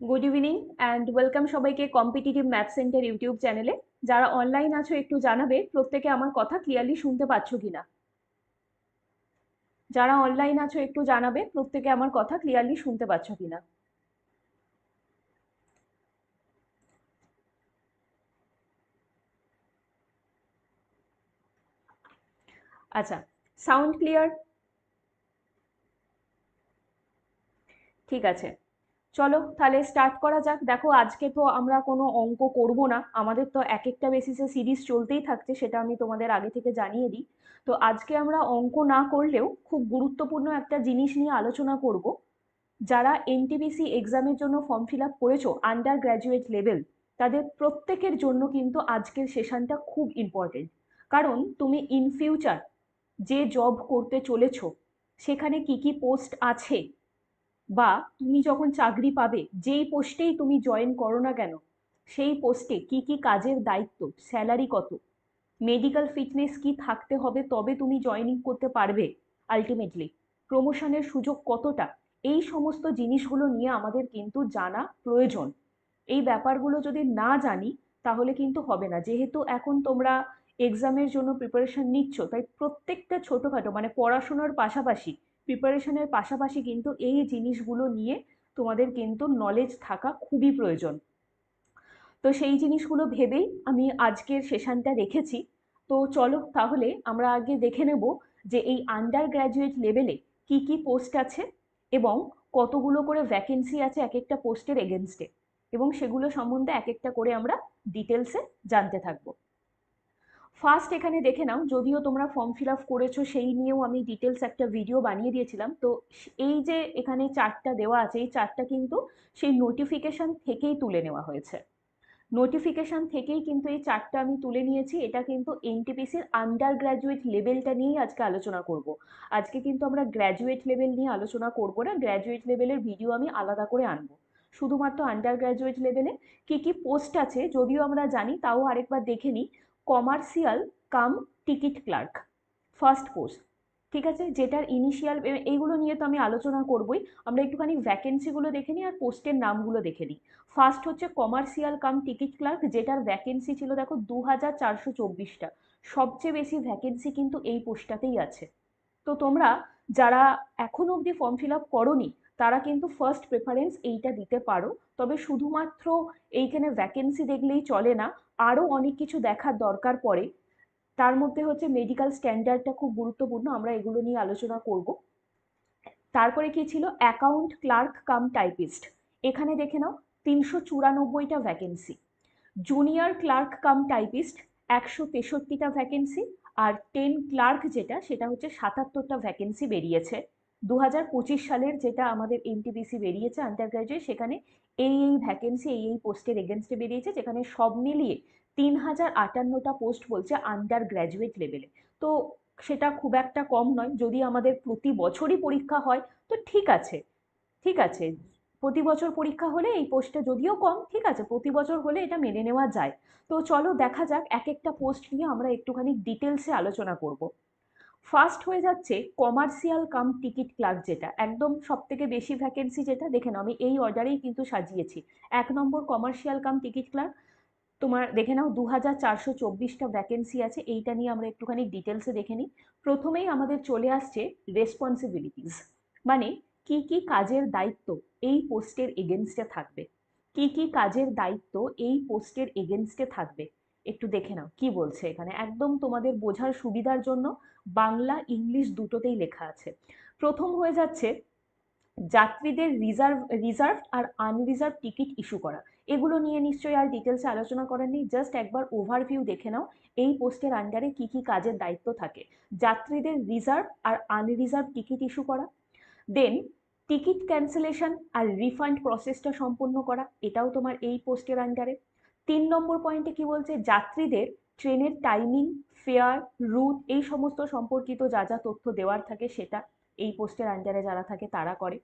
Good evening and welcome সবাইকে competitive math centre YouTube চ্যানেলে যারা অনলাইন আছো, একটু জানাবে প্রত্যেকে আমার কথা ক্লিয়ারলি শুনতে পাচ্ছ কিনা। যারা অনলাইন আছো, একটু জানাবে প্রত্যেকে আমার কথা ক্লিয়ারলি শুনতে পাচ্ছ কিনা। আচ্ছা সাউন্ড ক্লিয়ার ঠিক আছে। চলো তাহলে স্টার্ট করা যাক। দেখো আজকে তো আমরা কোনো অঙ্ক করব না। আমাদের তো এক একটা বেসিসে সিরিজ চলতেই থাকছে, সেটা আমি তোমাদের আগে থেকে জানিয়ে দিই। তো আজকে আমরা অঙ্ক না করলেও খুব গুরুত্বপূর্ণ একটা জিনিস নিয়ে আলোচনা করব। যারা এনটিবিসি এক্সামের জন্য ফর্ম ফিল আপ করেছ আন্ডার গ্র্যাজুয়েট লেভেল তাদের প্রত্যেকের জন্য কিন্তু আজকের সেশনটা খুব ইম্পর্টেন্ট কারণ তুমি ইন ফিউচার যে জব করতে চলেছো, সেখানে কি কি পোস্ট আছে বা তুমি যখন চাকরি পাবে, যেই পোস্টেই তুমি জয়েন করো না কেন, সেই পোস্টে কি কি কাজের দায়িত্ব স্যালারি কত মেডিকেল ফিটনেস কি থাকতে হবে তবে তুমি জয়েনিং করতে পারবে আলটিমেটলি প্রমোশনের সুযোগ কতটা, এই সমস্ত জিনিসগুলো নিয়ে আমাদের কিন্তু জানা প্রয়োজন। এই ব্যাপারগুলো যদি না জানি, তাহলে কিন্তু হবে না। যেহেতু এখন তোমরা এক্সামের জন্য প্রিপারেশন নিচ্ছ, তাই প্রত্যেকটা ছোটোখাটো মানে পড়াশোনার পাশাপাশি প্রিপারেশনের পাশাপাশি কিন্তু এই জিনিসগুলো নিয়ে তোমাদের কিন্তু নলেজ থাকা খুবই প্রয়োজন। তো সেই জিনিসগুলো ভেবেই আমি আজকের সেশনটা রেখেছি। তো চলো তাহলে আমরা আগে দেখে নেব যে এই আন্ডার গ্র্যাজুয়েট লেভেলে কি কি পোস্ট আছে এবং কতগুলো করে ভ্যাকেন্সি আছে এক একটা পোস্টের এগেনস্টে এবং সেগুলো সম্বন্ধে এক একটা করে আমরা ডিটেলসে জানতে থাকব। ফার্স্ট এখানে দেখে নাও, যদিও তোমরা ফর্ম ফিল আপ করেছ, সেই নিয়েও আমি ডিটেলস একটা ভিডিও বানিয়ে দিয়েছিলাম। তো এই যে এখানে চারটা দেওয়া আছে, এই চারটা কিন্তু সেই নোটিফিকেশান থেকেই তুলে নেওয়া হয়েছে। নোটিফিকেশান থেকেই কিন্তু এই চারটা আমি তুলে নিয়েছি। এটা কিন্তু এনটিপিসির আন্ডার গ্র্যাজুয়েট লেভেলটা নিয়েই আজকে আলোচনা করব। আজকে কিন্তু আমরা গ্র্যাজুয়েট লেভেল নিয়ে আলোচনা করব না গ্র্যাজুয়েট লেভেলের ভিডিও আমি আলাদা করে আনব। শুধুমাত্র আন্ডার গ্র্যাজুয়েট লেভেলে কী কী পোস্ট আছে, যদিও আমরা জানি, তাও আরেকবার দেখে নিই। Commercial cum ticket clerk first post ঠিক আছে? যেটার ইনিশিয়াল এইগুলো নিয়ে তো আমি আলোচনা করবই। আমরা একটুখানি ভ্যাকেন্সিগুলো দেখে নিই আর পোস্টের নামগুলো দেখে নিই। ফার্স্ট হচ্ছে কমার্শিয়াল কাম টিকিট ক্লার্ক যেটার ভ্যাকেন্সি ছিল দেখো দু হাজার চারশো চব্বিশটা। সবচেয়ে বেশি ভ্যাকেন্সি কিন্তু এই পোস্টটাতেই আছে। তো তোমরা যারা এখনও অবধি ফর্ম ফিল আপ করনি তারা কিন্তু ফার্স্ট প্রেফারেন্স এইটা দিতে পারো। তবে শুধুমাত্র এইখানে ভ্যাকেন্সি দেখলেই চলে না আরও অনেক কিছু দেখার দরকার পড়ে। তার মধ্যে হচ্ছে মেডিকেল স্ট্যান্ডার্ডটা খুব গুরুত্বপূর্ণ, আমরা এগুলো নিয়ে আলোচনা করব। তারপরে কি ছিল? অ্যাকাউন্ট ক্লার্ক কাম টাইপিস্ট এখানে দেখে নাও, তিনশো চুরানব্বইটা vacancy junior clerk cum typist একশো তেষট্টিটা ভ্যাকেন্সি আর টেন ক্লার্ক যেটা, সেটা হচ্ছে সাতাত্তরটা ভ্যাকেন্সি বেরিয়েছে। দু হাজার পঁচিশ সালের যেটা আমাদের এনটিবিসি বেরিয়েছে আন্ডার গ্র্যাজুয়েট সেখানে এই এই ভ্যাকেন্সি এই এই পোস্টের এগেনস্টে বেরিয়েছে, যেখানে সব মিলিয়ে তিন হাজার আটান্নটা পোস্ট বলছে আন্ডার গ্র্যাজুয়েট লেভেলে তো সেটা খুব একটা কম নয়, যদি আমাদের প্রতি বছরই পরীক্ষা হয়, তো ঠিক আছে ঠিক আছে। প্রতি বছর পরীক্ষা হলে এই পোস্টটা যদিও কম, ঠিক আছে, প্রতি বছর হলে এটা মেনে নেওয়া যায়। তো চলো দেখা যাক, এক একটা পোস্ট নিয়ে আমরা একটুখানি ডিটেলসে আলোচনা করব। ফার্স্ট হয়ে যাচ্ছে কমার্শিয়াল কাম টিকিট ক্লার্ক যেটা, একদম সব থেকে বেশি ভ্যাকেন্সি যেটা, দেখে নাও, আমি এই অর্ডারেই কিন্তু সাজিয়েছি। এক নম্বর কমার্শিয়াল কাম টিকিট ক্লার্ক তোমার দেখে নাও দু হাজার চারশো চব্বিশটা ভ্যাকেন্সি আছে, এইটা নিয়ে আমরা একটুখানি ডিটেলসে দেখে নিই। প্রথমেই আমাদের চলে আসছে রেসপন্সিবিলিটিস মানে কি কি কাজের দায়িত্ব এই পোস্টের এগেনস্টে থাকবে। কি কি কাজের দায়িত্ব এই পোস্টের এগেনস্টে থাকবে। একটু দেখে নাও, কি বলছে এখানে? একদম তোমাদের বোঝার সুবিধার জন্য বাংলা ইংলিশ দুটোতেই লেখা আছে। প্রথম হয়ে যাচ্ছে, যাত্রীদের রিজার্ভ রিজার্ভ আর আনরিজার্ভ টিকিট ইস্যু করা। এগুলো নিয়ে নিশ্চয়ই আর ডিটেলসে আলোচনা করার নেই। জাস্ট একবার ওভারভিউ দেখে নাও, এই পোস্টের আন্ডারে কি কি কাজের দায়িত্ব থাকে। যাত্রীদের রিজার্ভ আর আনরিজার্ভ টিকিট ইস্যু করা। দেন, টিকিট ক্যান্সেলেশন আর রিফান্ড প্রসেসটা সম্পন্ন করা। এটাও তোমার এই পোস্টের আন্ডারে তিন নম্বর পয়েন্টে কি বলছে? যাত্রীদের ট্রেনের টাইমিং ফেয়ার রুট এই সমস্ত সম্পর্কিত যা যা তথ্য দেওয়ার থাকে সেটা এই পোস্টের আন্ডারে যারা থাকে তারা করে।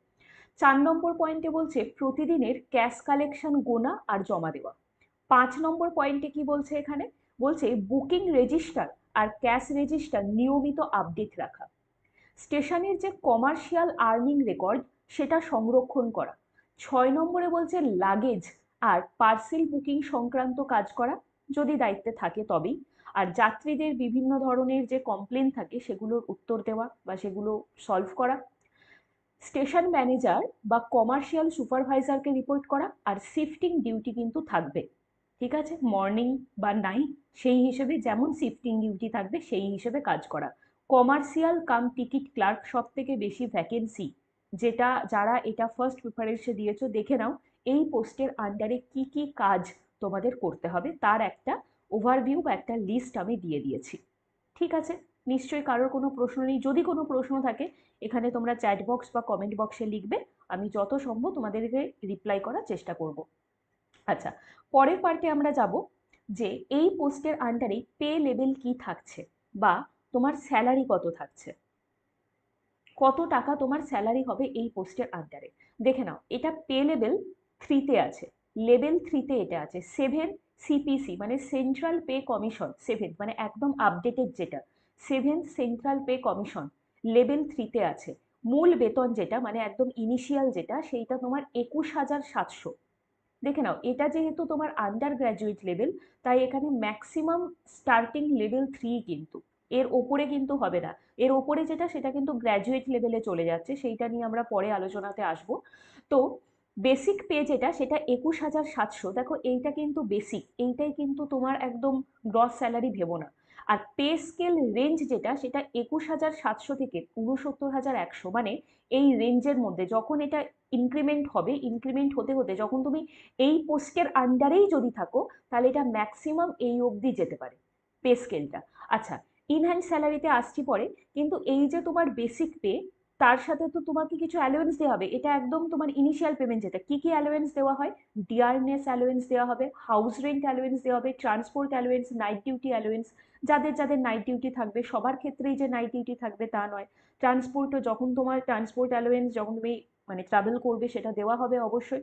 চার নম্বর পয়েন্টে বলছে, প্রতিদিনের ক্যাশ কালেকশন গোনা আর জমা দেওয়া। পাঁচ নম্বর পয়েন্টে কি বলছে এখানে? বলছে বুকিং রেজিস্টার আর ক্যাশ রেজিস্টার নিয়মিত আপডেট রাখা। স্টেশনের যে কমার্শিয়াল আর্নিং রেকর্ড সেটা সংরক্ষণ করা। ছয় নম্বরে বলছে লাগেজ আর পার্সেল বুকিং সংক্রান্ত কাজ করা যদি দায়িত্বে থাকে তবেই। আর যাত্রীদের বিভিন্ন ধরনের যে কমপ্লেন থাকে সেগুলোর উত্তর দেওয়া বা সেগুলো সলভ করা। স্টেশন ম্যানেজার বা কমার্শিয়াল সুপারভাইজারকে রিপোর্ট করা আর শিফটিং ডিউটি কিন্তু থাকবে। ঠিক আছে? মর্নিং বা নাইট সেই হিসেবে যেমন শিফটিং ডিউটি থাকবে সেই হিসেবে কাজ করা। কমার্শিয়াল কাম টিকিট ক্লার্ক সব থেকে বেশি ভ্যাকেন্সি যেটা যারা এটা ফার্স্ট প্রিফারেন্সে দিয়েছ, দেখে নাও এই পোস্টের আন্ডারে কি কি কাজ তোমাদের করতে হবে তার একটা ওভারভিউ বা একটা লিস্ট আমি দিয়ে দিয়েছি। ঠিক আছে? নিশ্চয়ই কারোর কোনো প্রশ্ন নেই। যদি কোনো প্রশ্ন থাকে, এখানে তোমরা চ্যাট বক্স বা কমেন্ট বক্সে লিখবে। আমি যত সম্ভব তোমাদেরকে রিপ্লাই করার চেষ্টা করব। আচ্ছা পরের পার্টে আমরা যাব যে এই পোস্টের আন্ডারে পে লেভেল কি থাকছে বা তোমার স্যালারি কত থাকছে? কত টাকা তোমার স্যালারি হবে এই পোস্টের আন্ডারে দেখে নাও, এটা পে লেভেল থ্রিতে আছে। লেভেল থ্রিতে এটা আছে। সেভেন সিপিসি মানে সেন্ট্রাল পে কমিশন সেভেন মানে একদম আপডেটেড যেটা। Seven central pay commission level থ্রিতে আছে। মূল বেতন যেটা মানে একদম ইনিশিয়াল যেটা, সেইটা তোমার একুশ হাজার সাতশো। দেখে নাও, এটা যেহেতু তোমার আন্ডার গ্র্যাজুয়েট লেভেল তাই এখানে ম্যাক্সিমাম স্টার্টিং লেভেল থ্রি কিন্তু। এর ওপরে কিন্তু হবে না। এর ওপরে যেটা, সেটা কিন্তু গ্র্যাজুয়েট লেভেলে চলে যাচ্ছে। সেইটা নিয়ে আমরা পরে আলোচনাতে আসব। তো বেসিক পে যেটা সেটা একুশ হাজার সাতশো। দেখো, এইটা কিন্তু বেসিক এইটাই কিন্তু তোমার একদম গ্রস স্যালারি ভেবো না। আর পে স্কেল রেঞ্জ যেটা, সেটা একুশ হাজার সাতশো থেকে উনসত্তর হাজার একশো মানে এই রেঞ্জের মধ্যে। যখন এটা ইনক্রিমেন্ট হবে ইনক্রিমেন্ট হতে হতে, যখন তুমি এই পোস্টের আন্ডারেই যদি থাকো, তাহলে এটা ম্যাক্সিমাম এই অবধি যেতে পারে পে স্কেলটা আচ্ছা ইনহ্যান্ড স্যালারিতে আসছি পরে, কিন্তু এই যে তোমার বেসিক পে তার সাথে তো তোমাকে কিছু অ্যালোয়েন্স দেওয়া হবে। এটা একদম তোমার ইনিশিয়াল পেমেন্ট যেটা। কী কী অ্যালোয়েন্স দেওয়া হয়? ডিয়ারনেস অ্যালোয়েন্স দেওয়া হবে হাউস রেন্ট অ্যালোয়েন্স দেওয়া হবে transport allowance night duty allowance যাদের যাদের নাইট ডিউটি থাকবে। সবার ক্ষেত্রেই যে নাইট ডিউটি থাকবে তা নয়। ট্রান্সপোর্টও যখন তোমার ট্রান্সপোর্ট অ্যালোয়েন্স যখন তুমি মানে ট্রাভেল করবে সেটা দেওয়া হবে অবশ্যই।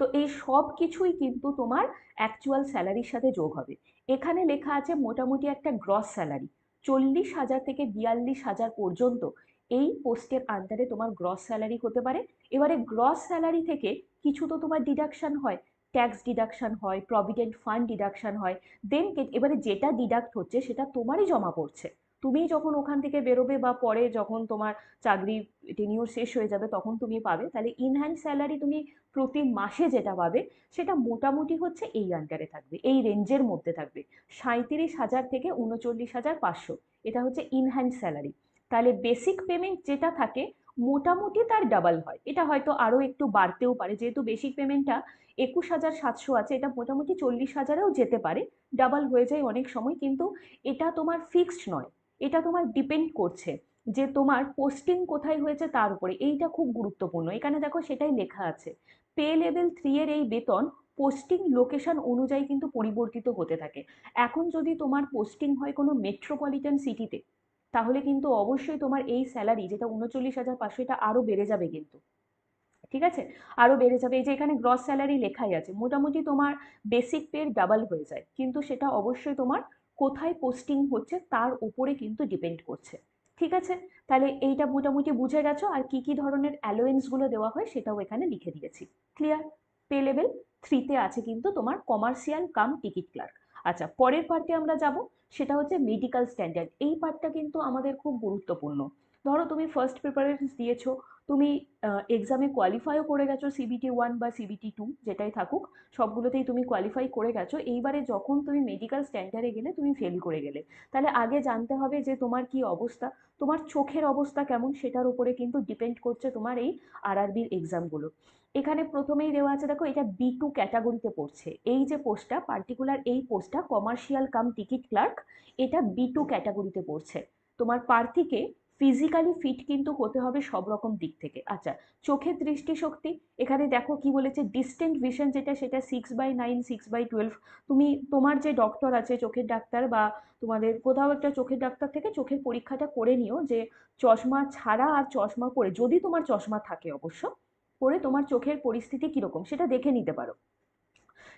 তো এই সব কিছুই কিন্তু তোমার অ্যাকচুয়াল স্যালারির সাথে যোগ হবে। এখানে লেখা আছে মোটামুটি একটা গ্রস স্যালারি চল্লিশ হাজার থেকে বিয়াল্লিশ হাজার পর্যন্ত এই পোস্টের আন্ডারে তোমার গ্রস স্যালারি হতে পারে। এবারে গ্রস স্যালারি থেকে কিছু তো তোমার ডিডাকশান হয়। ট্যাক্স ডিডাকশন হয় প্রভিডেন্ট ফান্ড ডিডাকশন হয়। দেন এবারে যেটা ডিডাক্ট হচ্ছে সেটা তোমারই জমা পড়ছে। তুমি যখন ওখান থেকে বেরোবে বা পরে যখন তোমার চাকরি টেনিওর শেষ হয়ে যাবে তখন তুমি পাবে। তাহলে ইনহ্যান্ড স্যালারি তুমি প্রতি মাসে যেটা পাবে সেটা মোটামুটি হচ্ছে এই আন্ডারে থাকবে, এই রেঞ্জের মধ্যে থাকবে। সাঁত্রিশ হাজার থেকে উনচল্লিশ হাজার পাঁচশো। এটা হচ্ছে ইনহ্যান্ড স্যালারি তাহলে বেসিক পেমেন্ট যেটা থাকে, মোটামুটি তার ডাবল হয়। এটা হয়তো আরও একটু বাড়তেও পারে, যেহেতু বেসিক পেমেন্টটা একুশ হাজার সাতশো আছে, এটা মোটামুটি চল্লিশ হাজারেও যেতে পারে। ডাবল হয়ে যায় অনেক সময়, কিন্তু এটা তোমার ফিক্সড নয়। এটা তোমার ডিপেন্ড করছে যে তোমার পোস্টিং কোথায় হয়েছে তার উপরে। এইটা খুব গুরুত্বপূর্ণ। এখানে দেখো সেটাই লেখা আছে। পে লেভেল থ্রি এর এই বেতন পোস্টিং লোকেশন অনুযায়ী কিন্তু পরিবর্তিত হতে থাকে। এখন যদি তোমার পোস্টিং হয় কোনো মেট্রোপলিটন সিটিতে তাহলে কিন্তু অবশ্যই তোমার এই স্যালারি যেটা উনচল্লিশ হাজার পাঁচশো এটা আরও বেড়ে যাবে কিন্তু। ঠিক আছে? আরও বেড়ে যাবে। এই যে এখানে গ্রস স্যালারি লেখাই আছে, মোটামুটি তোমার বেসিক পের ডাবল হয়ে যায়। কিন্তু সেটা অবশ্যই তোমার কোথায় পোস্টিং হচ্ছে তার উপরে কিন্তু ডিপেন্ড করছে। ঠিক আছে? তাহলে এইটা মোটামুটি বুঝে গেছো? আর কি কি ধরনের অ্যালোয়েন্সগুলো দেওয়া হয় সেটাও এখানে লিখে দিয়েছি। ক্লিয়ার পে লেভেল থ্রিতে আছে কিন্তু তোমার কমার্শিয়াল কাম টিকিট ক্লার্ক আচ্ছা পরের পার্টে আমরা যাব, সেটা হচ্ছে মেডিকেল স্ট্যান্ডার্ড এই পার্টটা কিন্তু আমাদের খুব গুরুত্বপূর্ণ। ধরো তুমি ফার্স্ট প্রিপারেশন দিয়েছ, তুমি এক্সামে কোয়ালিফাইও করে গেছো সিবিটি ওয়ান বা সিবিটি টু যেটাই থাকুক, সবগুলোতেই তুমি কোয়ালিফাই করে গেছো। এইবারে যখন তুমি মেডিকেল স্ট্যান্ডার্ডে গেলে, তুমি ফেল করে গেলে। তাহলে আগে জানতে হবে যে তোমার কি অবস্থা, তোমার চোখের অবস্থা কেমন সেটার উপরে কিন্তু ডিপেন্ড করছে তোমার এই আরআরবির এক্সামগুলো এখানে প্রথমেই দেওয়া আছে, দেখো এটা বি টু ক্যাটাগরিতে পড়ছে। এই যে পোস্টটা পার্টিকুলার এই পোস্টটা কমার্শিয়াল কাম টিকিট ক্লার্ক এটা বি টু ক্যাটাগরিতে পড়ছে। তোমার প্রার্থীকে ফিজিক্যালি ফিট কিন্তু হতে হবে সব রকম দিক থেকে। আচ্ছা চোখের দৃষ্টিশক্তি, এখানে দেখো কি বলেছে ডিস্টেন্ট ভিশন যেটা, সেটা six by nine six by twelve তুমি, তোমার যে ডক্টর আছে, চোখের ডাক্তার বা তোমাদের কোথাও একটা চোখের ডাক্তার থেকে চোখের পরীক্ষাটা করে নিও যে চশমা ছাড়া আর চশমা পরে, যদি তোমার চশমা থাকে অবশ্য, পরে তোমার চোখের পরিস্থিতি কীরকম, সেটা দেখে নিতে পারো।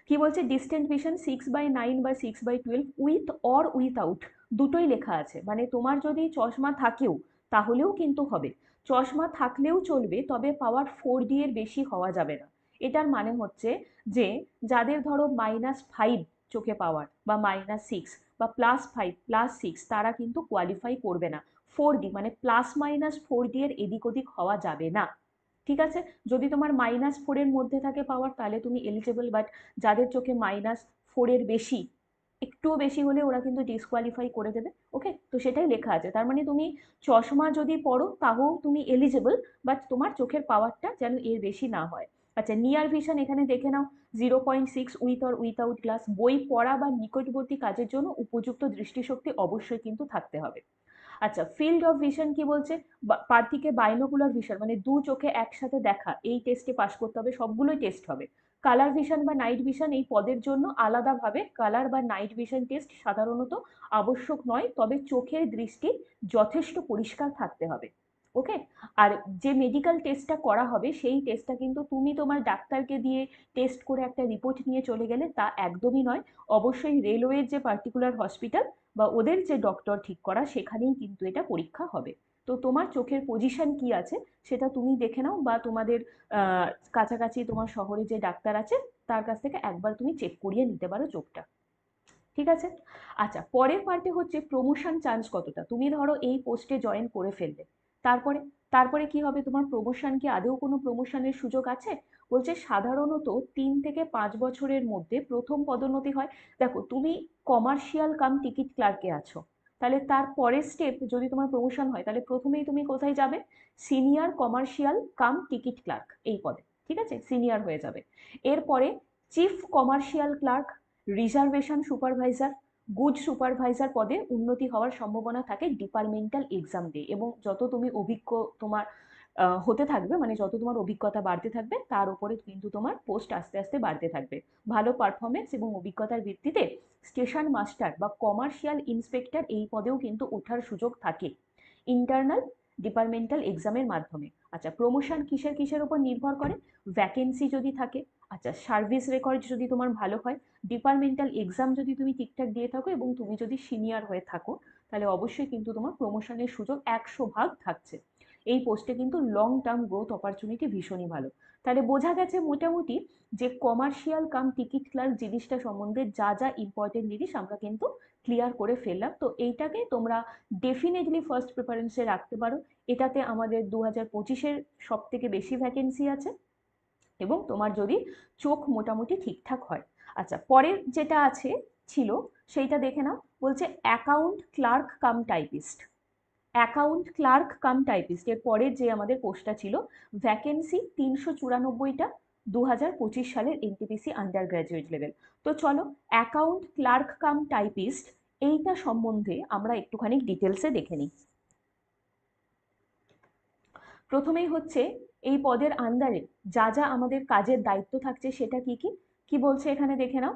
কি বলছে distant vision six by nine বা six by twelve with or without দুটোই লেখা আছে। মানে তোমার যদি চশমা থাকেও, তাহলেও কিন্তু হবে। চশমা থাকলেও চলবে, তবে পাওয়ার ফোর ডি এর বেশি হওয়া যাবে না। এটার মানে হচ্ছে যে, যাদের ধরো মাইনাস ফাইভ চোখে পাওয়ার বা মাইনাস সিক্স বা প্লাস ফাইভ প্লাস সিক্স তারা কিন্তু কোয়ালিফাই করবে না। ফোর ডি মানে প্লাস মাইনাস ফোর ডি এর এদিক ওদিক হওয়া যাবে না। ঠিক আছে? যদি তোমার মাইনাস ফোরের মধ্যে থাকে পাওয়ার তাহলে তুমি এলিজেবল বাট যাদের চোখে মাইনাস ফোরের বেশি একটুও বেশি হলে ওরা কিন্তু ডিসকোয়ালিফাই করে দেবে ওকে তো সেটাই লেখা আছে। তার মানে তুমি চশমা যদি পড়ো তাও তুমি এলিজেবল বাট তোমার চোখের পাওয়ারটা যেন এর বেশি না হয়। আচ্ছা নিয়ার ভিশন এখানে দেখে নাও zero point six with or without glass বই পড়া বা নিকটবর্তী কাজের জন্য উপযুক্ত দৃষ্টিশক্তি অবশ্যই কিন্তু থাকতে হবে। আচ্ছা ফিল্ড অফ ভিশন কি বলছে? প্রার্থীকে বাইনোকুলার ভিশন মানে দু চোখে একসাথে দেখা, এই টেস্টে পাশ করতে হবে, সবগুলোই টেস্ট হবে। কালার ভিশন বা নাইট ভিশন এই পদের জন্য আলাদাভাবে কালার বা নাইট ভিশন টেস্ট সাধারণত আবশ্যক নয়, তবে চোখের দৃষ্টি যথেষ্ট পরিষ্কার থাকতে হবে ওকে আর যে মেডিকেল টেস্টটা করা হবে, সেই টেস্টটা কিন্তু তুমি তোমার ডাক্তারকে দিয়ে টেস্ট করে একটা রিপোর্ট নিয়ে চলে গেলে তা একদমই নয়। অবশ্যই রেলওয়ের যে পার্টিকুলার হসপিটাল বা ওদের যে ডক্টর ঠিক করা, সেখানেই কিন্তু এটা পরীক্ষা হবে। তো তোমার চোখের পজিশন কি আছে সেটা তুমি দেখে নাও বা তোমাদের কাছাকাছি তোমার শহরে যে ডাক্তার আছে তার কাছ থেকে একবার তুমি চেক করিয়ে নিতে পারো চোখটা। ঠিক আছে? আচ্ছা পরের পার্টে হচ্ছে প্রমোশন চান্স কতটা? তুমি ধরো এই পোস্টে জয়েন করে ফেললে। তারপরে তারপরে কি হবে? তোমার প্রমোশন কি আদৌ কোনো প্রমোশনের সুযোগ আছে? বলছে সাধারণত তিন থেকে পাঁচ বছরের মধ্যে প্রথম পদোন্নতি হয়। দেখো, তুমি কমার্শিয়াল কাম টিকিট ক্লার্কে আছো। তাহলে তার পরের স্টেপ যদি তোমার প্রমোশন হয়, তাহলে প্রথমেই তুমি কোথায় যাবে? Senior commercial cum ticket clerk এই পদে, ঠিক আছে? সিনিয়র হয়ে যাবে। এরপরে chief commercial clerk reservation supervisor good supervisor পদে উন্নতি হওয়ার সম্ভাবনা থাকে ডিপার্টমেন্টাল এক্সাম দিয়ে এবং যত তুমি অভিজ্ঞ তোমার হতে থাকবে। মানে যত তোমার অভিজ্ঞতা বাড়তে থাকবে, তার উপরে কিন্তু তোমার পোস্ট আস্তে আস্তে বাড়তে থাকবে। ভালো পারফরমেন্স এবং অভিজ্ঞতার ভিত্তিতে স্টেশন মাস্টার বা কমার্শিয়াল ইন্সপেক্টর এই পদেও কিন্তু ওঠার সুযোগ থাকে। ইন্টারনাল ডিপার্টমেন্টাল এক্সামের মাধ্যমে। আচ্ছা প্রমোশন কিসের কিসের উপর নির্ভর করে? ভ্যাকেন্সি যদি থাকে আচ্ছা সার্ভিস রেকর্ড যদি তোমার ভালো হয় ডিপার্টমেন্টাল এক্সাম যদি তুমি ঠিকঠাক দিয়ে থাকো এবং তুমি যদি সিনিয়র হয়ে থাকো, তাহলে অবশ্যই কিন্তু তোমার প্রমোশনের সুযোগ একশো ভাগ থাকছে। এই পোস্টে কিন্তু লং টার্ম গ্রোথ অপরচুনিটি ভীষণই ভালো। তাহলে বোঝা গেছে মোটামুটি যে কমার্শিয়াল কাম টিকিট ক্লার্ক জিনিসটা সম্বন্ধে যা যা ইম্পর্টেন্ট জিনিস আমরা কিন্তু ক্লিয়ার করে ফেললাম। তো এইটাকে তোমরা ডেফিনেটলি ফার্স্ট প্রেফারেন্সে রাখতে পারো। এটাতে আমাদের দু হাজার পঁচিশের সব থেকে বেশি ভ্যাকেন্সি আছে এবং তোমার যদি চোখ মোটামুটি ঠিকঠাক হয়। আচ্ছা পরের যেটা আছে ছিল, সেইটা দেখে নাও। বলছে account clerk cum typist account clerk cum typist. এর পরের যে আমাদের পোস্টটা ছিল ভ্যাকেন্সি তিনশো চুরানব্বইটা দু হাজার পঁচিশ সালের এনটিপিসি আন্ডার গ্র্যাজুয়েট লেভেল তো চলো, অ্যাকাউন্ট ক্লার্ক কাম টাইপিস্ট, এইটা সম্বন্ধে আমরা একটুখানি ডিটেলসে দেখে নিই। প্রথমেই হচ্ছে, এই পদের আন্ডারে যা যা আমাদের কাজের দায়িত্ব থাকছে সেটা কি কি? কি বলছে এখানে দেখে নাও।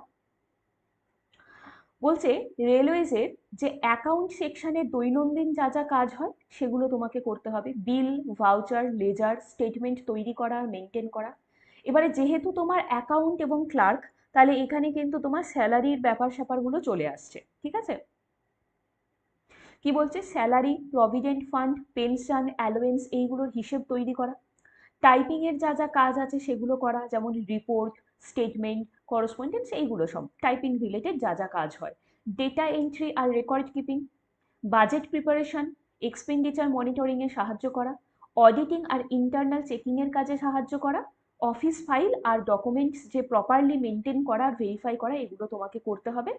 বলছে রেলওয়েজের যে অ্যাকাউন্ট সেকশনের দৈনন্দিন যা যা কাজ হয়, সেগুলো তোমাকে করতে হবে। বিল ভাউচার লেজার স্টেটমেন্ট তৈরি করা মেনটেন করা। এবারে যেহেতু তোমার অ্যাকাউন্ট এবং ক্লার্ক তাহলে এখানে কিন্তু তোমার স্যালারির ব্যাপার স্যাপারগুলো চলে আসছে। ঠিক আছে? কি বলছে? Salary provident fund pension allowance এইগুলোর হিসেব তৈরি করা। টাইপিংয়ের যা যা কাজ আছে, সেগুলো করা। যেমন রিপোর্ট স্টেটমেন্ট করসপন্ডেন্স এইগুলো সব টাইপিং রিলেটেড যা যা কাজ হয়। ডেটা এন্ট্রি আর record keeping budget preparation expenditure মনিটরিংয়ে সাহায্য করা অডিটিং আর ইন্টারনাল চেকিংয়ের কাজে সাহায্য করা অফিস ফাইল আর ডকুমেন্টস যে প্রপারলি মেনটেন করা ভেরিফাই করা, এগুলো তোমাকে করতে হবে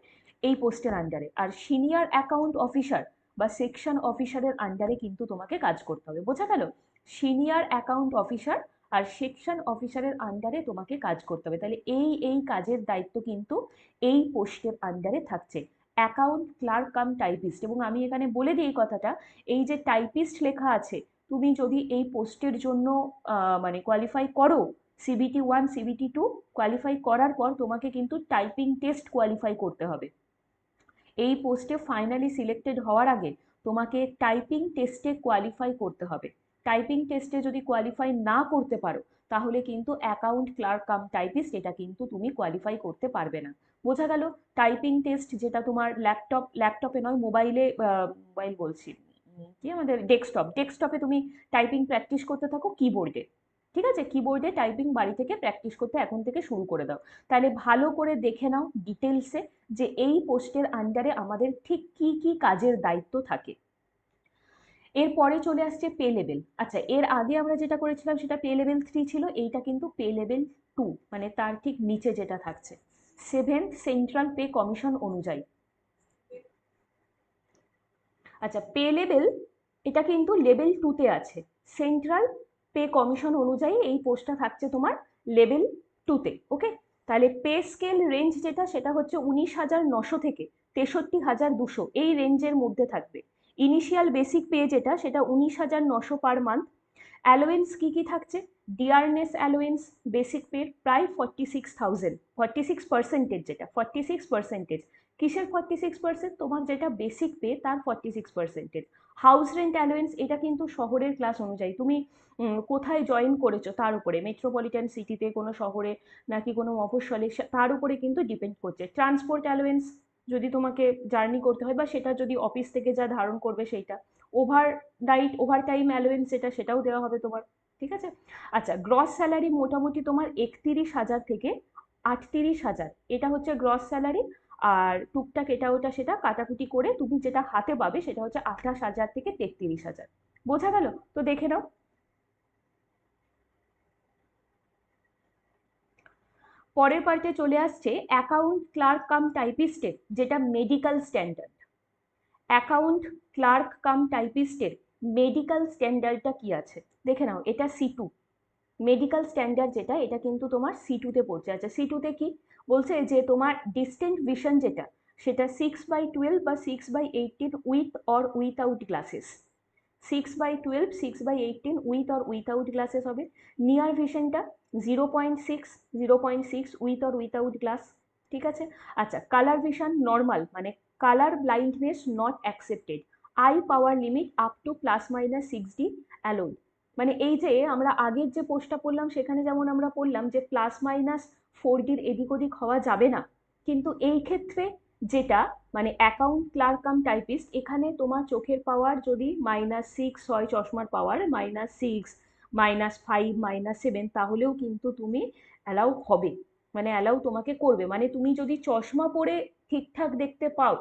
এই পোস্টের আন্ডারে আর সিনিয়র অ্যাকাউন্ট অফিসার বা সেকশন অফিসারের আন্ডারে কিন্তু তোমাকে কাজ করতে হবে। বোঝা গেল? সিনিয়র অ্যাকাউন্ট অফিসার আর সেকশন অফিসারের আন্ডারে তোমাকে কাজ করতে হবে। তাহলে এই এই কাজের দায়িত্ব কিন্তু এই পোস্টের আন্ডারে থাকছে। অ্যাকাউন্ট ক্লার্ক কাম টাইপিস্ট এবং আমি এখানে বলে দিই এই কথাটা, এই যে টাইপিস্ট লেখা আছে, তুমি যদি এই পোস্টের জন্য মানে কোয়ালিফাই করো CBT one CBT two qualify করার পর তোমাকে কিন্তু টাইপিং টেস্ট কোয়ালিফাই করতে হবে। এই পোস্টে ফাইনালি সিলেক্টেড হওয়ার আগে তোমাকে টাইপিং টেস্টে কোয়ালিফাই করতে হবে। টাইপিং টেস্টে যদি কোয়ালিফাই না করতে পারো, তাহলে কিন্তু অ্যাকাউন্ট ক্লার্ক কাম টাইপিস্ট এটা কিন্তু তুমি কোয়ালিফাই করতে পারবে না। বোঝা গেল? টাইপিং টেস্ট যেটা তোমার ল্যাপটপ ল্যাপটপে নয় মোবাইলে মোবাইল বলছি। কি আমাদের ডেস্কটপ ডেস্কটপে তুমি টাইপিং প্র্যাকটিস করতে থাকো কিবোর্ডে ঠিক আছে? কিবোর্ডে টাইপিং বাড়ি থেকে প্র্যাকটিস করতে এখন থেকে শুরু করে দাও। তাহলে ভালো করে দেখে নাও ডিটেলসে যে এই পোস্টের আন্ডারে আমাদের ঠিক কি কি কাজের দায়িত্ব থাকে। এরপরে চলে আসছে পে লেভেল আচ্ছা এর আগে আমরা যেটা করেছিলাম সেটা পে লেভেল থ্রি ছিল, এইটা কিন্তু পে লেভেল টু মানে তার ঠিক নিচে যেটা থাকছে। সেভেন সেন্ট্রাল পে কমিশন অনুযায়ী। আচ্ছা পে লেভেল এটা কিন্তু লেভেল টুতে আছে। সেন্ট্রাল পে কমিশন অনুযায়ী এই পোস্টটা থাকছে তোমার লেভেল টুতে ওকে তাহলে পে স্কেল রেঞ্জ যেটা, সেটা হচ্ছে উনিশ হাজার নশো থেকে তেষট্টি হাজার দুশো, এই রেঞ্জের মধ্যে থাকবে। ইনিশিয়াল বেসিক পে যেটা, সেটা উনিশ হাজার নশো পার মান্থ অ্যালোয়েন্স কী কী থাকছে? ডিয়ারনেস অ্যালোয়েন্স বেসিক পে প্রায় forty six thousand forty six percentage যেটা ফর্টি সিক্স পার্সেন্টেজ কিসের ফর্টি সিক্স পার্সেন্ট তোমার যেটা বেসিক পে তার forty six percentage house rent allowance এটা কিন্তু শহরের ক্লাস অনুযায়ী। তুমি কোথায় জয়েন করেছ, তার উপরে। মেট্রোপলিটন সিটিতে কোনো শহরে নাকি কোনো মফস্বলে তার উপরে কিন্তু ডিপেন্ড করছে। ট্রান্সপোর্ট অ্যালোয়েন্স যদি তোমাকে জার্নি করতে হয় বা সেটা যদি অফিস থেকে যা ধারণ করবে সেইটা। Overnight overtime allowance যেটা, সেটাও দেওয়া হবে তোমার, ঠিক আছে? আচ্ছা গ্রস স্যালারি মোটামুটি তোমার একত্রিশ হাজার থেকে আটত্রিশ হাজার। এটা হচ্ছে গ্রস স্যালারি আর টুকটাক এটা ওটা সেটা কাটাকুটি করে তুমি যেটা হাতে পাবে সেটা হচ্ছে আঠাশ হাজার থেকে তেত্রিশ হাজার। বোঝা গেল? তো দেখে নাও। পরের পার্টে চলে আসছে অ্যাকাউন্ট ক্লার্ক কাম টাইপিস্টের যেটা medical standard account clerk cum টাইপিস্টের medical স্ট্যান্ডার্ডটা কি আছে? দেখে নাও, এটা সি টু মেডিকেল স্ট্যান্ডার্ড যেটা, এটা কিন্তু তোমার সি টুতে পড়ছে। আচ্ছা সি টুতে কি? বলছে যে তোমার ডিস্টেন্ট ভিশন যেটা, সেটা সিক্স বাই টুয়েলভ বা six by eighteen with or without glasses six by twelve six by eighteen with or without glasses হবে। Near ভিশনটা zero point six zero point six with or without glass ঠিক আছে? আচ্ছা colour vision normal মানে colour blindness not accepted eye power limit up to plus minus six D allowed মানে এই যে আমরা আগের যে পোস্টটা পড়লাম, সেখানে যেমন আমরা পড়লাম যে প্লাস মাইনাস ফোর ডির এদিক ওদিক হওয়া যাবে না, কিন্তু এই ক্ষেত্রে যেটা মানে অ্যাকাউন্ট ক্লার্ক কাম টাইপিস্ট এখানে তোমার চোখের পাওয়ার যদি মাইনাস সিক্স হয় চশমার power minus six minus five minus seven তাহলেও কিন্তু তুমি অ্যালাউ হবে। মানে অ্যালাউ তোমাকে করবে। মানে তুমি যদি চশমা পরে ঠিকঠাক দেখতে পাও,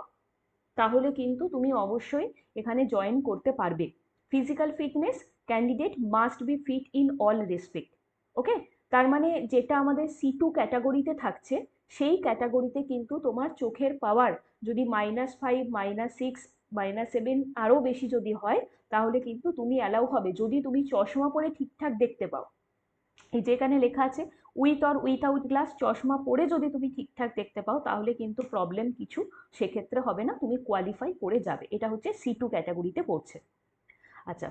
তাহলে কিন্তু তুমি অবশ্যই এখানে জয়েন করতে পারবে। Physical fitness candidate must be fit in all respect okay তার মানে যেটা আমাদের সি টু ক্যাটাগরিতে থাকছে সেই ক্যাটাগরিতে কিন্তু তোমার চোখের পাওয়ার যদি minus five minus six minus seven আরও বেশি যদি হয়, তাহলে কিন্তু তুমি অ্যালাউ হবে যদি তুমি চশমা পরে ঠিকঠাক দেখতে পাও। এই যেখানে লেখা আছে উইথ অর উইথআউট গ্লাস চশমা পরে যদি তুমি ঠিকঠাক দেখতে পাও, তাহলে কিন্তু প্রবলেম কিছু সেক্ষেত্রে হবে না, তুমি কোয়ালিফাই করে যাবে। এটা হচ্ছে সি টু ক্যাটাগরিতে পড়ছে। আচ্ছা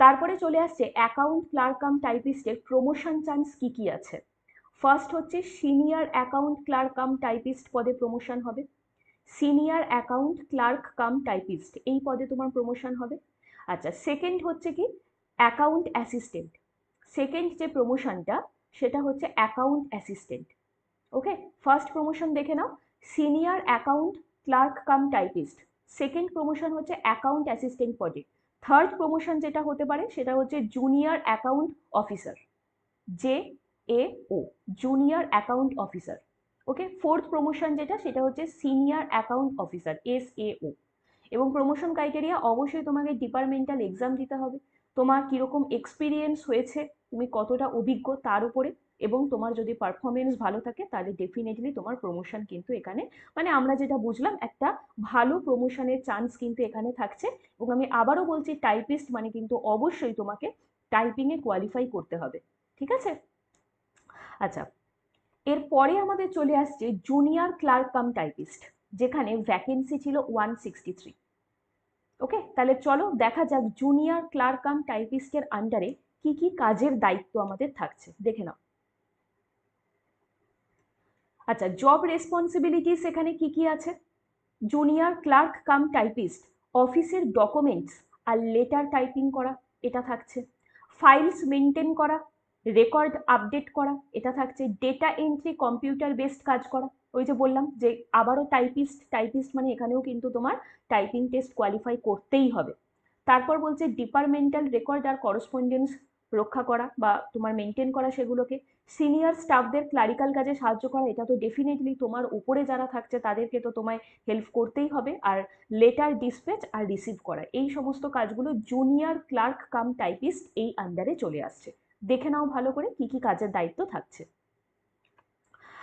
তারপরে চলে আসছে অ্যাকাউন্ট ক্লার্ক কাম টাইপিস্টের প্রমোশন চান্স কি কি আছে? ফার্স্ট হচ্ছে senior account clerk cum typist পদে প্রমোশন হবে। Senior account clerk cum typist এই পদে তোমার প্রমোশন হবে। আচ্ছা সেকেন্ড হচ্ছে কি? অ্যাকাউন্ট অ্যাসিস্ট্যান্ট সেকেন্ড যে প্রমোশনটা সেটা হচ্ছে account assistant okay first promotion দেখে নাও senior account clerk cum typist second promotion হচ্ছে অ্যাকাউন্ট অ্যাসিস্ট্যান্ট পদে। থার্ড প্রমোশন যেটা হতে পারে, সেটা হচ্ছে junior account officer J A O junior account officer okay fourth promotion যেটা, সেটা হচ্ছে senior account officer S A O এবং প্রমোশন ক্রাইটেরিয়া অবশ্যই তোমাকে ডিপার্টমেন্টাল এক্সাম দিতে হবে। তোমার কীরকম এক্সপিরিয়েন্স হয়েছে, তুমি কতটা অভিজ্ঞ তার উপরে, এবং তোমার যদি পারফরমেন্স ভালো থাকে, তাহলে ডেফিনেটলি তোমার প্রমোশন কিন্তু এখানে মানে আমরা যেটা বুঝলাম, একটা ভালো প্রমোশনের চান্স কিন্তু এখানে থাকছে। এবং আমি আবারও বলছি টাইপিস্ট মানে কিন্তু অবশ্যই তোমাকে টাইপিংয়ে কোয়ালিফাই করতে হবে, ঠিক আছে? আচ্ছা এরপরে আমাদের চলে আসছে জুনিয়র ক্লার্ক কাম টাইপিস্ট যেখানে ভ্যাকেন্সি ছিল ওয়ান সিক্সটি থ্রি ওকে তাহলে চলো দেখা যাক জুনিয়র ক্লার্ক কাম টাইপিস্টের আন্ডারে কি কি কাজের দায়িত্ব আমাদের থাকছে। দেখে নাও। আচ্ছা জব রেসপন্সিবিলিটিস এখানে কি কি আছে? জুনিয়র ক্লার্ক কাম টাইপিস্ট অফিসের ডকুমেন্টস আর লেটার টাইপিং করা, এটা থাকছে। ফাইলস মেনটেন করা রেকর্ড আপডেট করা, এটা থাকছে ডেটা এন্ট্রি কম্পিউটার বেসড কাজ করা। ওই যে বললাম যে আবারও টাইপিস্ট টাইপিস্ট মানে এখানেও কিন্তু তোমার টাইপিং টেস্ট কোয়ালিফাই করতেই হবে। তারপর বলছে ডিপার্টমেন্টাল রেকর্ড আর করসপন্ডেন্স রক্ষা করা বা তোমার মেনটেন করা সেগুলোকে। সিনিয়র স্টাফদের ক্লারিক্যাল কাজে সাহায্য করা, এটা তো ডেফিনেটলি তোমার উপরে যারা থাকছে তাদেরকে তো তোমায় হেল্প করতেই হবে। আর লেটার ডিসপ্যাচ আর রিসিভ করা, এই সমস্ত কাজগুলো জুনিয়র ক্লার্ক কাম টাইপিস্ট এই আন্ডারে চলে আসছে। দেখে নাও ভালো করে কি কি কাজের দায়িত্ব থাকছে।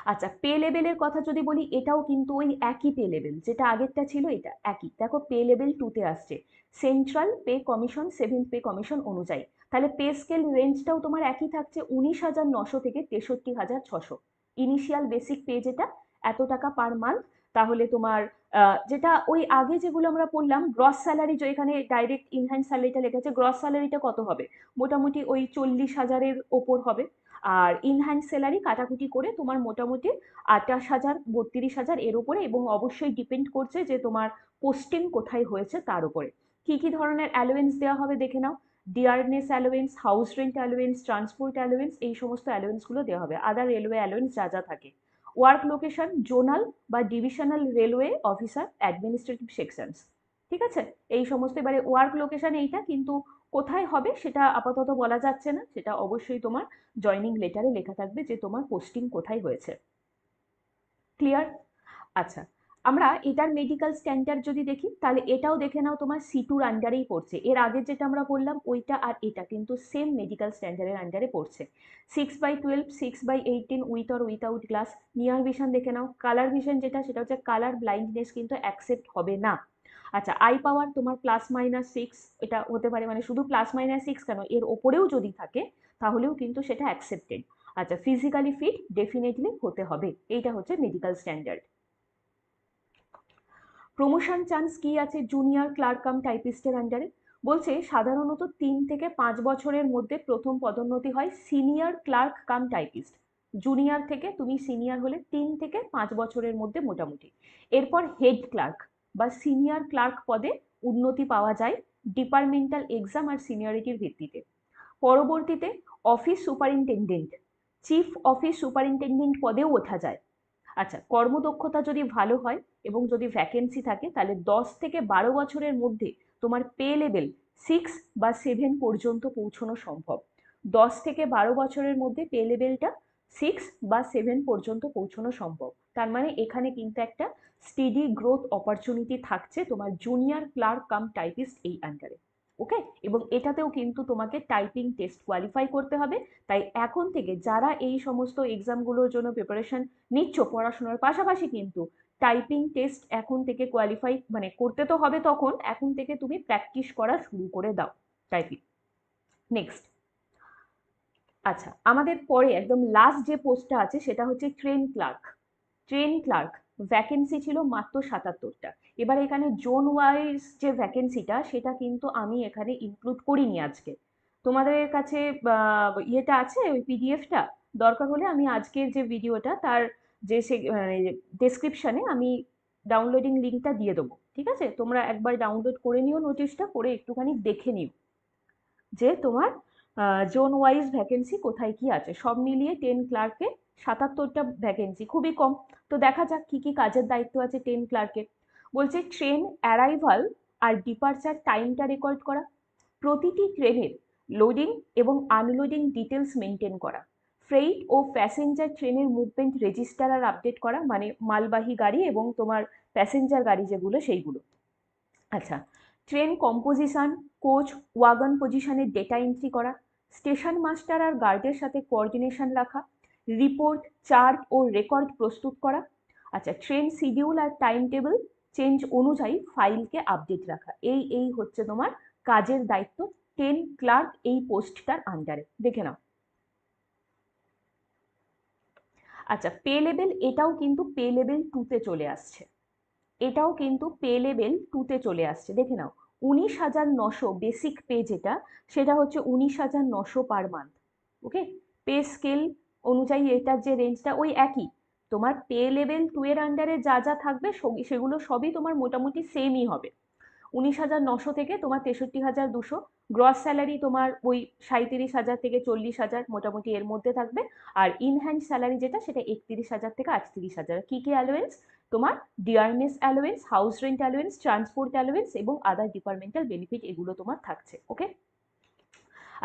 আচ্ছা পে লেভেলের কথা যদি বলি, এটাও কিন্তু ওই একই পে লেভেল যেটা আগেরটা ছিল এটা একই। দেখো, পে লেভেল টুতে আসছে। Central pay commission seventh pay commission অনুযায়ী। তাহলে পে স্কেল রেঞ্জটাও তোমার একই থাকছে, উনিশ হাজার নশো থেকে তেষট্টি হাজার ছশো। ইনিশিয়াল বেসিক পে যেটা, এত টাকা পার মান্থ তাহলে তোমার যেটা ওই আগে যেগুলো আমরা পড়লাম গ্রস স্যালারি যে এখানে ডাইরেক্ট ইনহ্যান্ড স্যালারিটা লেখা আছে গ্রস স্যালারিটা কত হবে? মোটামুটি ওই চল্লিশ হাজারের ওপর হবে। আর ইনহ্যান্ড স্যালারি কাটাকুটি করে তোমার মোটামুটি আটাশ হাজার, বত্রিশ হাজার এর উপরে এবং অবশ্যই ডিপেন্ড করছে যে তোমার পোস্টিং কোথায় হয়েছে তার উপরে। কি কি ধরনের অ্যালোয়েন্স দেওয়া হবে দেখে নাও। Dearness allowance house rent allowance transport allowance এই সমস্ত অ্যালোয়েন্সগুলো দেওয়া হবে। আদার রেলওয়ে অ্যালোয়েন্স যা যা থাকে। ওয়ার্ক লোকেশন, জোনাল বা divisional railway officer, administrative sections. ঠিক আছে? এই সমস্ত এবারে ওয়ার্ক লোকেশন এইটা, কিন্তু কোথায় হবে সেটা আপাতত বলা যাচ্ছে না। সেটা অবশ্যই তোমার জয়নিং লেটারে লেখা থাকবে যে তোমার পোস্টিং কোথায় হয়েছে। ক্লিয়ার? আচ্ছা। আমরা এটার মেডিকেল স্ট্যান্ডার্ড যদি দেখি, তাহলে এটাও দেখে নাও তোমার সি টুর আন্ডারেই পড়ছে। এর আগে যেটা আমরা বললাম, ওইটা আর এটা কিন্তু সেম মেডিকেল স্ট্যান্ডার্ডের আন্ডারে পড়ছে। Six by twelve six by eighteen with or without glass near vision দেখে নাও। কালার ভিশন যেটা, সেটা হচ্ছে কালার ব্লাইন্ডনেস কিন্তু অ্যাকসেপ্ট হবে না। আচ্ছা আই পাওয়ার তোমার প্লাস মাইনাস সিক্স এটা হতে পারে মানে শুধু প্লাস মাইনাস সিক্স কেন, এর ওপরেও যদি থাকে, তাহলেও কিন্তু সেটা অ্যাকসেপ্টেড আচ্ছা ফিজিক্যালি ফিট ডেফিনেটলি হতে হবে। এইটা হচ্ছে মেডিকেল স্ট্যান্ডার্ড প্রমোশন চান্স কি আছে জুনিয়র ক্লার্ক কাম টাইপিস্টের আন্ডারে? বলছে, সাধারণত তিন থেকে পাঁচ বছরের মধ্যে প্রথম পদোন্নতি হয় senior clerk cum typist. Junior থেকে তুমি সিনিয়র হলে তিন থেকে পাঁচ বছরের মধ্যে মোটামুটি। এরপর হেড ক্লার্ক বা সিনিয়র ক্লার্ক পদে উন্নতি পাওয়া যায় ডিপার্টমেন্টাল এক্সাম আর সিনিয়রিটির ভিত্তিতে। পরবর্তীতে office superintendent, chief office superintendent পদেও ওঠা যায়। আচ্ছা কর্মদক্ষতা যদি ভালো হয় এবং যদি ভ্যাকেন্সি থাকে, তাহলে দশ থেকে বারো বছরের মধ্যে তোমার পে লেভেল সিক্স বা সেভেন পর্যন্ত পৌঁছানো সম্ভব। দশ থেকে বারো বছরের মধ্যে পে লেভেলটা সিক্স বা সেভেন পর্যন্ত পৌঁছানো সম্ভব। তার মানে এখানে কিন্তু একটা স্টেডি গ্রোথ অপরচুনিটি থাকছে তোমার জুনিয়র ক্লার্ক কাম টাইপিস্ট এই আন্ডারে ওকে এবং এটাতেও কিন্তু তোমাকে টাইপিং টেস্ট কোয়ালিফাই করতে হবে। তাই এখন থেকে যারা এই সমস্ত এক্সামগুলোর জন্য প্রিপারেশন নিচ্ছ পড়াশোনার পাশাপাশি কিন্তু টাইপিং টেস্ট এখন থেকে কোয়ালিফাই মানে করতে তো হবে তখন, এখন থেকে তুমি প্র্যাকটিস করা শুরু করে দাও টাইপিং নেক্সট আচ্ছা আমাদের পরে একদম লাস্ট যে পোস্টটা আছে সেটা হচ্ছে train clerk train clerk vacancy ছিল মাত্র সাতাত্তরটা। এবার এখানে জোন ওয়াইজ যে ভ্যাকেন্সিটা সেটা কিন্তু আমি এখানে ইনক্লুড করিনি আজকে। তোমাদের কাছে ইয়েটা আছে ওই পিডিএফটা দরকার হলে আমি আজকের যে ভিডিওটা তার যে সে ডেসক্রিপশানে আমি ডাউনলোডিং লিঙ্কটা দিয়ে দেবো, ঠিক আছে? তোমরা একবার ডাউনলোড করে নিও নোটিশটা করে একটুখানি দেখে নিও যে তোমার জোন ওয়াইজ ভ্যাকেন্সি কোথায় কি আছে? সব মিলিয়ে টেন ক্লার্কে সাতাত্তরটা ভ্যাকেন্সি খুবই কম। তো দেখা যাক কি কি কাজের দায়িত্ব আছে টেন ক্লার্কের বলছে ট্রেন অ্যারাইভাল আর ডিপার্চার টাইমটা রেকর্ড করা। প্রতিটি ট্রেনের লোডিং এবং আনলোডিং ডিটেলস মেনটেন করা। ফ্রেইট ও প্যাসেঞ্জার ট্রেনের মুভমেন্ট রেজিস্টার আর আপডেট করা মানে মালবাহী গাড়ি এবং তোমার প্যাসেঞ্জার গাড়ি যেগুলো সেইগুলো। আচ্ছা ট্রেন কম্পোজিশন কোচ ওয়াগন পজিশনের ডেটা এন্ট্রি করা স্টেশন মাস্টার আর গার্ডের সাথে কোঅর্ডিনেশন রাখা রিপোর্ট চার্ট ও রেকর্ড প্রস্তুত করা। আচ্ছা ট্রেন শিডিউল আর টাইম টেবিল চেঞ্জ অনুযায়ী ফাইলকে আপডেট রাখা। এই এই হচ্ছে তোমার কাজের দায়িত্ব। টেন ক্লার্ক এই পোস্টটার আন্ডারে দেখে নাও। আচ্ছা পে লেভেল এটাও কিন্তু পে লেভেল টুতে চলে আসছে। এটাও কিন্তু পে লেভেল টুতে চলে আসছে। দেখে নাও, উনিশ হাজার নশো বেসিক পে যেটা, সেটা হচ্ছে উনিশ হাজার নশো per month okay pay scale অনুযায়ী এটার যে রেঞ্জটা ওই একই। তোমার পে লেভেল টু এর আন্ডারে যা যা থাকবে সেগুলো সবই তোমার মোটামুটি সেমই হবে। উনিশ হাজার নশো থেকে তোমার তেষট্টি হাজার দুশো। গ্রস স্যালারি তোমার ওই সাঁত্রিশ হাজার থেকে চল্লিশ হাজার মোটামুটি এর মধ্যে থাকবে। আর ইনহ্যান্ড স্যালারি যেটা, সেটা একত্রিশ হাজার থেকে আটত্রিশ হাজার। কী কী অ্যালোয়েন্স তোমার dearness allowance house rent allowance transport allowance এবং আদার ডিপার্টমেন্টাল বেনিফিট এগুলো তোমার থাকছে ওকে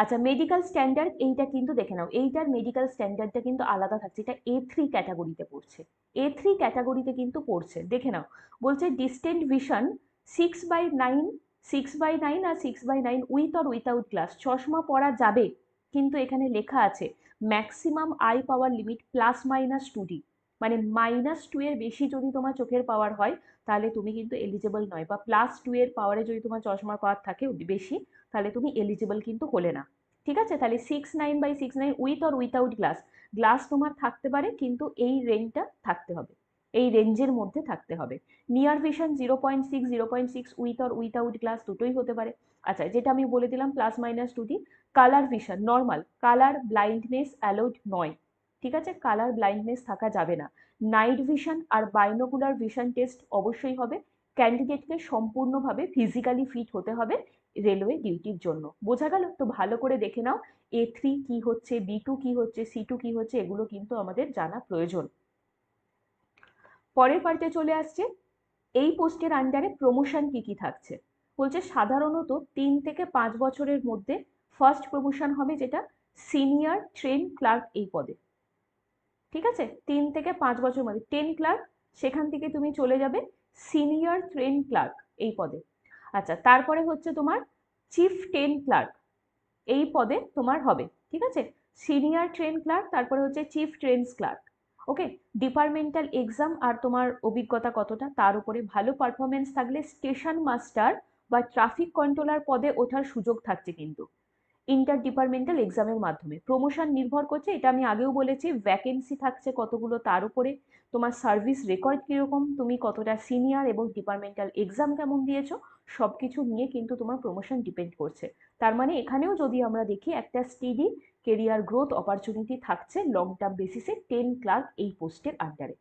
আচ্ছা মেডিকেল স্ট্যান্ডার্ড এইটা কিন্তু দেখে নাও। এইটার মেডিকেল স্ট্যান্ডার্ডটা কিন্তু আলাদা থাকছে। এটা এ থ্রি ক্যাটাগরিতে পড়ছে। এ থ্রি ক্যাটাগরিতে কিন্তু পড়ছে। দেখে নাও। বলছে distant vision six by nine six by nine R six by nine with or without glass চশমা পরা যাবে, কিন্তু এখানে লেখা আছে maximum eye power limit plus minus two D মানে মাইনাস টু এর বেশি যদি তোমার চোখের পাওয়ার হয়, তাহলে তুমি কিন্তু এলিজিবল নয়। বা প্লাস টু এর পাওয়ারে যদি তোমার চশমার পাওয়ার থাকে বেশি, তাহলে তুমি এলিজিবল কিন্তু হলে না। ঠিক আছে? তাহলে six nine by six nine with or without glass glass তোমার থাকতে পারে, কিন্তু এই রেঞ্জটা থাকতে হবে। এই রেঞ্জের মধ্যে থাকতে হবে। Near vision zero point six zero point six with or without glass দুটোই হতে পারে। আচ্ছা যেটা আমি বলে দিলাম plus minus two D colour vision normal colour blindness allowed নয়। ঠিক আছে? কালার ব্লাইন্ডনেস থাকা যাবে না। নাইট ভিশন আর বাইনোকুলার ভিশন টেস্ট অবশ্যই হবে। ক্যান্ডিডেটকে সম্পূর্ণভাবে ফিজিক্যালি ফিট হতে হবে রেলওয়ে ডিউটির জন্য। বোঝা গেল? তো ভালো করে দেখে নাও। এ থ্রি কী হচ্ছে বি টু কী হচ্ছে সি টু কী হচ্ছে, এগুলো কিন্তু আমাদের জানা প্রয়োজন। পরের পার্টে চলে আসছে। এই পোস্টের আন্ডারে প্রমোশন কি কি থাকছে? বলছে সাধারণত তিন থেকে পাঁচ বছরের মধ্যে ফার্স্ট প্রমোশন হবে যেটা সিনিয়র ট্রেন ক্লার্ক এই পদে। ঠিক আছে? তিন থেকে পাঁচ বছর মধ্যে। টেন ক্লার্ক সেখান থেকে তুমি চলে যাবে সিনিয়র ট্রেন ক্লার্ক এই পদে। আচ্ছা তারপরে হচ্ছে তোমার চিফ টেন ক্লার্ক এই পদে তোমার হবে। ঠিক আছে? সিনিয়র ট্রেন ক্লার্ক তারপরে হচ্ছে chief trains clerk okay departmental exam আর তোমার অভিজ্ঞতা কতটা? তার উপরে ভালো পারফরমেন্স থাকলে স্টেশন মাস্টার বা ট্রাফিক কন্ট্রোলার পদে ওঠার সুযোগ থাকছে কিন্তু। ইন্টার ডিপার্টমেন্টাল এক্সামের মাধ্যমে। প্রমোশন নির্ভর করছে, এটা আমি আগেও বলেছি ভ্যাকেন্সি থাকছে কতগুলো, তার উপরে তোমার সার্ভিস রেকর্ড কীরকম, তুমি কতটা সিনিয়র এবং ডিপার্টমেন্টাল এক্সাম কেমন দিয়েছ সব কিছু নিয়ে কিন্তু তোমার প্রমোশন ডিপেন্ড করছে। তার মানে এখানেও যদি আমরা দেখি, একটা স্টেডি কেরিয়ার গ্রোথ অপরচুনিটি থাকছে লং টার্ম বেসিসে টেন ক্লার্ক এই পোস্টের আন্ডারে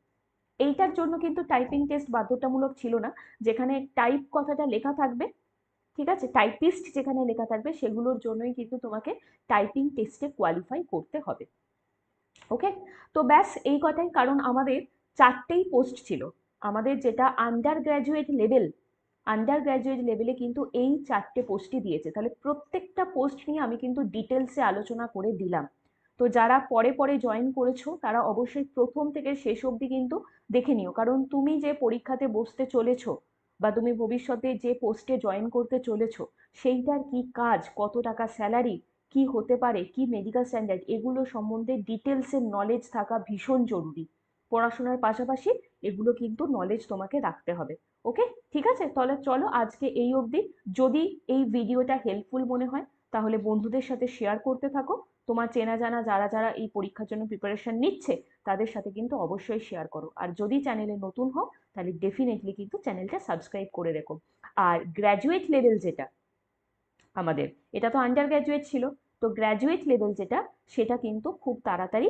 এইটার জন্য কিন্তু টাইপিং টেস্ট বাধ্যতামূলক ছিল না, যেখানে টাইপ কথাটা লেখা থাকবে, ঠিক আছে? টাইপিস্ট যেখানে লেখা থাকবে, সেগুলোর জন্যই কিন্তু তোমাকে টাইপিং টেস্টে কোয়ালিফাই করতে হবে। ওকে তো ব্যাস, এই কথাই কারণ আমাদের চারটেই পোস্ট ছিল। আমাদের যেটা under graduate level under graduate লেভেলে কিন্তু এই চারটে পোস্টই দিয়েছে। তাহলে প্রত্যেকটা পোস্ট নিয়ে আমি কিন্তু ডিটেলসে আলোচনা করে দিলাম। তো যারা পরে পরে জয়েন করেছ, তারা অবশ্যই প্রথম থেকে শেষ অবধি কিন্তু দেখে নিও। কারণ তুমি যে পরীক্ষাতে বসতে চলেছো বা তুমি ভবিষ্যতে যে পোস্টে জয়েন করতে চলেছো, সেইটার কি কাজ, কত টাকা স্যালারি কি হতে পারে, কি মেডিকেল স্ট্যান্ডার্ড এগুলো সম্বন্ধে ডিটেলসের নলেজ থাকা ভীষণ জরুরি। পড়াশোনার পাশাপাশি এগুলো কিন্তু নলেজ তোমাকে রাখতে হবে। ওকে? ঠিক আছে? তাহলে চলো আজকে এই অবধি। যদি এই ভিডিওটা হেল্পফুল মনে হয়, তাহলে বন্ধুদের সাথে শেয়ার করতে থাকো। তোমার চেনা জানা যারা যারা এই পরীক্ষার জন্য প্রিপারেশন নিচ্ছে, তাদের সাথে কিন্তু অবশ্যই শেয়ার করো। আর যদি চ্যানেলে নতুন হও, তাহলে ডেফিনেটলি কিন্তু চ্যানেলটা সাবস্ক্রাইব করে রেখো। আর গ্র্যাজুয়েট লেভেল যেটা আমাদের, এটা তো আন্ডার গ্র্যাজুয়েট ছিল। তো গ্র্যাজুয়েট লেভেল যেটা, সেটা কিন্তু খুব তাড়াতাড়ি